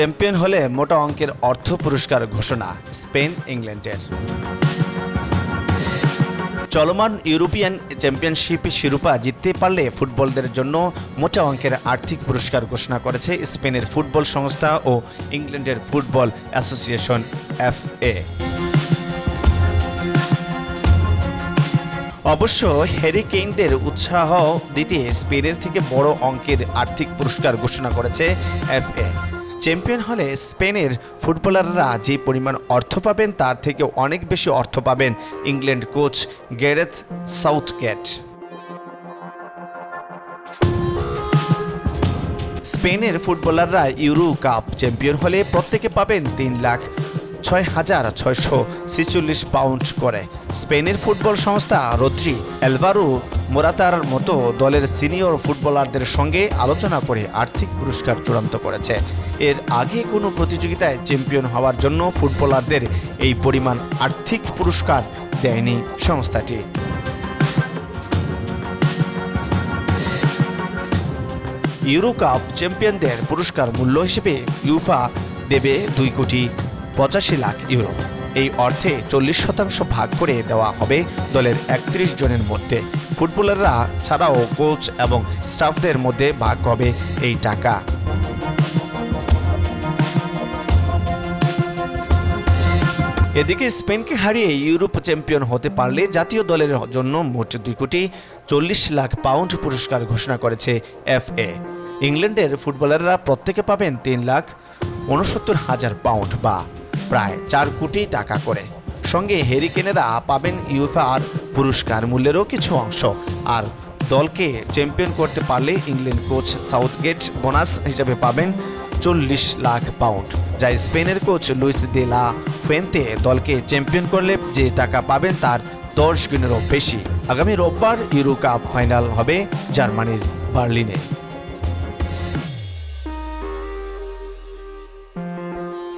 Champion হলে মোটা অঙ্কের অর্থ পুরস্কার ঘোষণা, স্পেন, ইংল্যান্ডের। চলমান ইউরোপিয়ান চ্যাম্পিয়নশিপ শিরোপা জিততে পারলে ফুটবলদের জন্য মোটা অঙ্কের আর্থিক পুরস্কার ঘোষণা করেছে স্পেনের ফুটবল সংস্থা ও ইংল্যান্ডের ফুটবল অ্যাসোসিয়েশন, এফএ। অবশ্য হ্যারি কেইনদের উৎসাহ দিতে স্পেনের থেকে বড় অঙ্কের আর্থিক পুরস্কার ঘোষণা করেছে এফএ। চ্যাম্পিয়ন হলে স্পেনের ফুটবলাররা যে পরিমাণ অর্থ পাবেন, তার থেকে অনেক বেশি অর্থ পাবেন ইংল্যান্ড কোচ গ্যারেথ সাউথগেট। স্পেনের ফুটবলাররা ইউরো কাপ চ্যাম্পিয়ন হলে প্রত্যেকে পাবেন তিন লাখ ছয় হাজার ছয়শো ছেচল্লিশ পাউন্ড করে। স্পেনের ফুটবল সংস্থা রদ্রি এলভারো মোরাতার মতো দলের সিনিয়র ফুটবলারদের সঙ্গে আলোচনা করে আর্থিক পুরস্কার চূড়ান্ত করেছে। এর আগে কোনো প্রতিযোগিতায় চ্যাম্পিয়ন হওয়ার জন্য ফুটবলারদের এই পরিমাণ আর্থিক পুরস্কার দেয়নি সংস্থাটি। ইউরো কাপ চ্যাম্পিয়নদের পুরস্কার মূল্য হিসেবে ইউফা দেবে দুই কোটি পঁচাশি লাখ ইউরো। এই অর্থে চল্লিশ শতাংশ ভাগ করে দেওয়া হবে দলের একত্রিশ জনের মধ্যে। ফুটবলাররা ছাড়াও কোচ এবং স্টাফদের মধ্যে ভাগ হবে এই টাকা। এদিকে স্পেনকে হারিয়ে ইউরোপ চ্যাম্পিয়ন হতে পারলে জাতীয় দলের জন্য মোট দুই কোটি চল্লিশ লাখ পাউন্ড পুরস্কার ঘোষণা করেছে এফএ। ইংল্যান্ডের ফুটবলাররা প্রত্যেকে পাবেন তিন লাখ উনসত্তর হাজার পাউন্ড বা প্রায় চার কোটি টাকা করে। সঙ্গে হেরিকেনেরা পাবেন ইউফার পুরস্কার মূল্যেরও কিছু অংশ। আর দলকে চ্যাম্পিয়ন করতে পারলে ইংল্যান্ড কোচ সাউথগেট বোনাস হিসেবে পাবেন চল্লিশ লাখ পাউন্ড। যা স্পেনের কোচ লুইস দে লা ফেন্তে দলকে চ্যাম্পিয়ন করলে যে টাকা পাবেন তার দশ গুণেরও বেশি। আগামী রোববার ইউরো কাপ ফাইনাল হবে জার্মানির বার্লিনে।